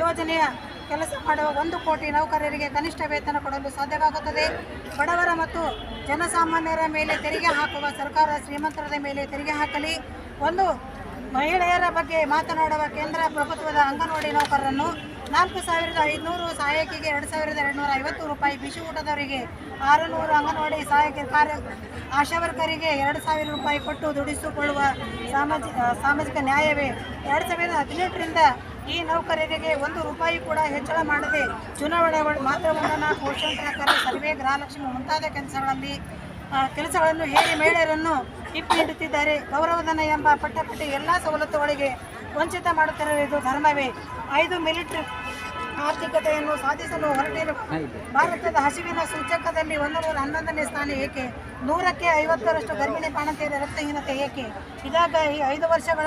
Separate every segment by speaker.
Speaker 1: ಯೋಜನೆಯ ಕೆಲಸ ಮಾಡುವ ಒಂದು ಕೋಟಿ ನೌಕರರಿಗೆ ಕನಿಷ್ಠ ವೇತನ ಕೊಡಲು ಸಾಧ್ಯವಾಗುತ್ತದೆ. ಬಡವರ ಮತ್ತು ಜನಸಾಮಾನ್ಯರ ಮೇಲೆ ತೆರಿಗೆ ಹಾಕುವ ಸರ್ಕಾರ ಶ್ರೀಮಂತರದ ಮೇಲೆ ತೆರಿಗೆ ಹಾಕಲಿ. ಒಂದು ಮಹಿಳೆಯರ ಬಗ್ಗೆ ಮಾತನಾಡುವ ಕೇಂದ್ರ ಪ್ರಭುತ್ವದ ಅಂಗನವಾಡಿ ನೌಕರರನ್ನು ನಾಲ್ಕು ಸಾವಿರದ ಐದುನೂರು ಸಹಾಯಕಿಗೆ ಎರಡು ಸಾವಿರದ ಎರಡುನೂರ ಐವತ್ತು ರೂಪಾಯಿ ಬಿಸಿ ಊಟದವರಿಗೆ ಆರುನೂರು ಅಂಗನವಾಡಿ ಸಹಾಯಕ ಕಾರ್ಯ ಆಶಾವರ್ಕರಿಗೆ ಎರಡು ಸಾವಿರ ರೂಪಾಯಿ ಕೊಟ್ಟು ದುಡಿಸಿಕೊಳ್ಳುವ ಸಾಮಾಜಿಕ ಸಾಮಾಜಿಕ ನ್ಯಾಯವೇ? ಎರಡು ಸಾವಿರದ ಹದಿನೆಂಟರಿಂದ ಈ ನೌಕರರಿಗೆ ಒಂದು ರೂಪಾಯಿ ಕೂಡ ಹೆಚ್ಚಳ ಮಾಡದೆ ಚುನಾವಣೆ ಮಾತ್ರವನ್ನ ಕೋಶಾಂತರ ಸರ್ವೆ, ಗೃಹಲಕ್ಷ್ಮಿ ಮುಂತಾದ ಕೆಲಸಗಳಲ್ಲಿ ಕೆಲಸಗಳನ್ನು ಹೇಗೆ ಮಹಿಳೆಯರನ್ನು ಟಿಪ್ಪು ನೀಡುತ್ತಿದ್ದಾರೆ. ಗೌರವಧನ ಎಂಬ ಪಟ್ಟಪಟ್ಟಿ ಎಲ್ಲ ಸವಲತ್ತುಗಳಿಗೆ ವಂಚಿತ ಮಾಡುತ್ತಿರುವುದು ಧರ್ಮವೇ. ಐದು ಮಿಲಿಟರಿ ಆರ್ಥಿಕತೆಯನ್ನು ಸಾಧಿಸಲು ಹೊರಟಿರುವ ಭಾರತದ ಹಸಿವಿನ ಸೂಚಕದಲ್ಲಿ ಒಂದು ನೂರ ಹನ್ನೊಂದನೇ ಸ್ಥಾನ ಏಕೆ? ನೂರಕ್ಕೆ ಐವತ್ತರಷ್ಟು ಗರ್ಭಿಣಿ ಬಾಣಂತಿಯರ ರಕ್ತಹೀನತೆ ಏಕೆ? ಇದಾಗ ಈ ಐದು ವರ್ಷಗಳ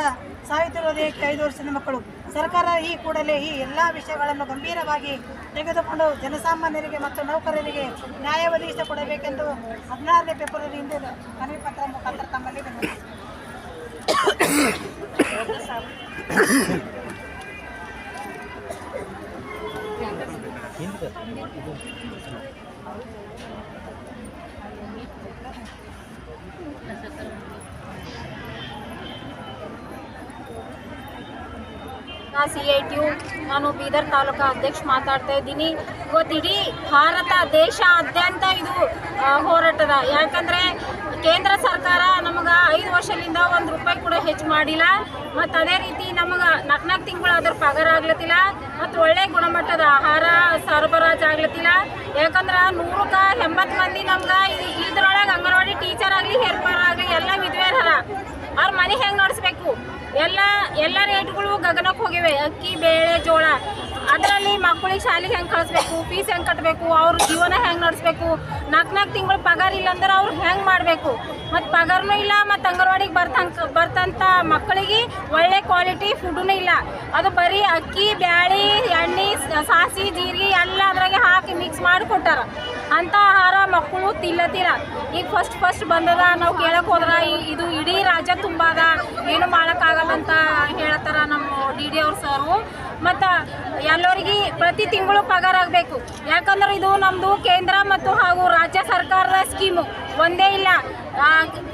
Speaker 1: ಸಾಯುತ್ತಿರುವುದು ಏಕೆ? ಐದು ವರ್ಷದ ಮಕ್ಕಳು. ಸರ್ಕಾರ ಈ ಕೂಡಲೇ ಈ ಎಲ್ಲ ವಿಷಯಗಳನ್ನು ಗಂಭೀರವಾಗಿ ತೆಗೆದುಕೊಂಡು ಜನಸಾಮಾನ್ಯರಿಗೆ ಮತ್ತು ನೌಕರರಿಗೆ ನ್ಯಾಯ ಒದಗಿಸಿಕೊಡಬೇಕೆಂದು ಹದಿನಾರನೇ ಫೆಬ್ರವರಿ ಇಂದು ಮನವಿ ಪತ್ರ ಮುಖಾಂತರ ತಮ್ಮಲ್ಲಿ ವಿನಂತಿ.
Speaker 2: ಸಿ ಐ ಟಿ ಯು ನಾನು ಬೀದರ್ ತಾಲೂಕಾ ಅಧ್ಯಕ್ಷ ಮಾತಾಡ್ತಾ ಇದ್ದೀನಿ. ಇವತ್ತು ಭಾರತ ದೇಶಾದ್ಯಂತ ಇದು ಹೋರಾಟದ. ಯಾಕಂದರೆ ಕೇಂದ್ರ ಸರ್ಕಾರ ನಮಗೆ ಐದು ವರ್ಷದಿಂದ ಒಂದು ರೂಪಾಯಿ ಕೂಡ ಹೆಚ್ಚು ಮಾಡಿಲ್ಲ. ಮತ್ತು ಅದೇ ರೀತಿ ನಮಗೆ ನಾಲ್ಕು ನಾಲ್ಕು ತಿಂಗಳು ಅದ್ರ ಪಗಾರ ಆಗ್ಲತ್ತಿಲ್ಲ. ಮತ್ತು ಒಳ್ಳೆ ಗುಣಮಟ್ಟದ ಆಹಾರ ಸರಬರಾಜು ಆಗ್ಲತ್ತಿಲ್ಲ. ಯಾಕಂದ್ರೆ ನೂರಕ್ಕೆ ಎಂಬತ್ತು ಮಂದಿ ನಮ್ಗೆ ಇದ್ರೊಳಗೆ ಅಂಗನವಾಡಿ ಟೀಚರ್ ಆಗಲಿ ಹೆಲ್ಪರ್ ಆಗಲಿ ಎಲ್ಲ ವಿಧವೆಯರ ಅವ್ರ ಮನೆ ಹೆಂಗೆ ನಡೆಸ್ಬೇಕು ಎಲ್ಲ ಎಲ್ಲ ರೇಟ್ಗಳು ಗಗನಕ್ಕೆ ಹೋಗಿವೆ. ಅಕ್ಕಿ, ಬೇಳೆ, ಜೋಳ. ಅದರಲ್ಲಿ ಮಕ್ಕಳಿಗೆ ಶಾಲೆಗೆ ಹೆಂಗೆ ಕಳಿಸ್ಬೇಕು? ಫೀಸ್ ಹೆಂಗೆ ಕಟ್ಟಬೇಕು ಅವ್ರ ಜೀವನ ಹೆಂಗೆ ನಡೆಸ್ಬೇಕು? ನಾಲ್ಕು ನಾಲ್ಕು ತಿಂಗಳು ಪಗಾರ ಇಲ್ಲ ಅಂದ್ರೆ ಅವ್ರು ಹೆಂಗೆ ಮಾಡಬೇಕು? ಮತ್ತು ಪಗಾರನೂ ಇಲ್ಲ, ಮತ್ತು ಅಂಗನವಾಡಿಗೆ ಬರ್ತಂಕ ಬರ್ತಂಥ ಮಕ್ಕಳಿಗೆ ಒಳ್ಳೆ ಕ್ವಾಲಿಟಿ ಫುಡ್ಡೂ ಇಲ್ಲ. ಅದು ಬರೀ ಅಕ್ಕಿ, ಬ್ಯಾಳಿ, ಎಣ್ಣೆ ಸಾಸಿ ಜೀರಿಗೆ ಎಲ್ಲ ಅದ್ರಾಗೆ ಹಾಕಿ ಮಿಕ್ಸ್ ಮಾಡಿ ಕೊಟ್ಟಾರ. ಅಂಥ ಆಹಾರ ಮಕ್ಕಳು ತಿಲ್ಲತ್ತಿರ ಈಗ ಫಸ್ಟ್ ಫಸ್ಟ್ ಬಂದದ ನಾವು ಕೇಳಕ್ಕೆ ಹೋದ್ರ ಇದು ಇಡೀ ರಾಜ್ಯ ತುಂಬಾದ ಏನು ಮಾಡೋಕ್ಕಾಗಲ್ಲ ಅಂತ ಹೇಳತ್ತಾರ ನಮ್ಮ ಡಿ ಡಿ ಅವ್ರ ಸರು. ಮತ್ತು ಎಲ್ಲರಿಗೆ ಪ್ರತಿ ತಿಂಗಳು ಪಗಾರ ಆಗಬೇಕು. ಯಾಕಂದ್ರೆ ಇದು ನಮ್ಮದು ಕೇಂದ್ರ ಮತ್ತು ಹಾಗೂ ರಾಜ್ಯ ಸರ್ಕಾರದ ಸ್ಕೀಮು. ಒಂದೇ ಇಲ್ಲ.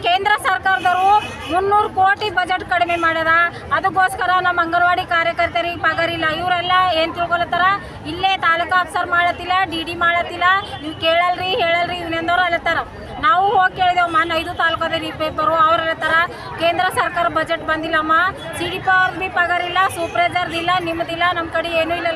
Speaker 2: ಕೇಂದ್ರ ಸರ್ಕಾರದವರು ಮುನ್ನೂರು ಕೋಟಿ ಬಜೆಟ್ ಕಡಿಮೆ ಮಾಡ್ಯದ ಅದಕ್ಕೋಸ್ಕರ ನಮ್ಮ ಅಂಗನವಾಡಿ ಕಾರ್ಯಕರ್ತರಿಗೆ ಪಗಾರಿಲ್ಲ. ಇವರೆಲ್ಲ ಏನು ತಿಳ್ಕೊಳತ್ತಾರ? ಇಲ್ಲೇ ತಾಲೂಕು ಆಫೀಸರ್ ಮಾಡತ್ತಿಲ್ಲ, ಡಿ ಡಿ ಮಾಡತ್ತಿಲ್ಲ. ನೀವು ಕೇಳಲ್ರಿ, ಹೇಳಲ್ರಿ, ಇವನೆಂದವ್ರು ಅಲ್ಲತ್ತಾರ ನಾವು ಹೋಗಿ ಕೇಳಿದೆವು ಮೊನ್ನೆ ಐದು ತಾಲೂಕದಲ್ಲಿ ಪೇಪರು, ಅವ್ರು ಹೇಳ್ತಾರ ಕೇಂದ್ರ ಸರ್ಕಾರ ಬಜೆಟ್ ಬಂದಿಲ್ಲಮ್ಮ. ಸಿ ಡಿ ಪಿ ಅವ್ರದ್ದು ಭೀ ಪಗಾರಿಲ್ಲ ಸೂಪ್ರೈಸರ್ದಿಲ್ಲ ನಿಮ್ಮದಿಲ್ಲ ನಮ್ಮ ಕಡೆ ಏನೂ ಇಲ್ಲ.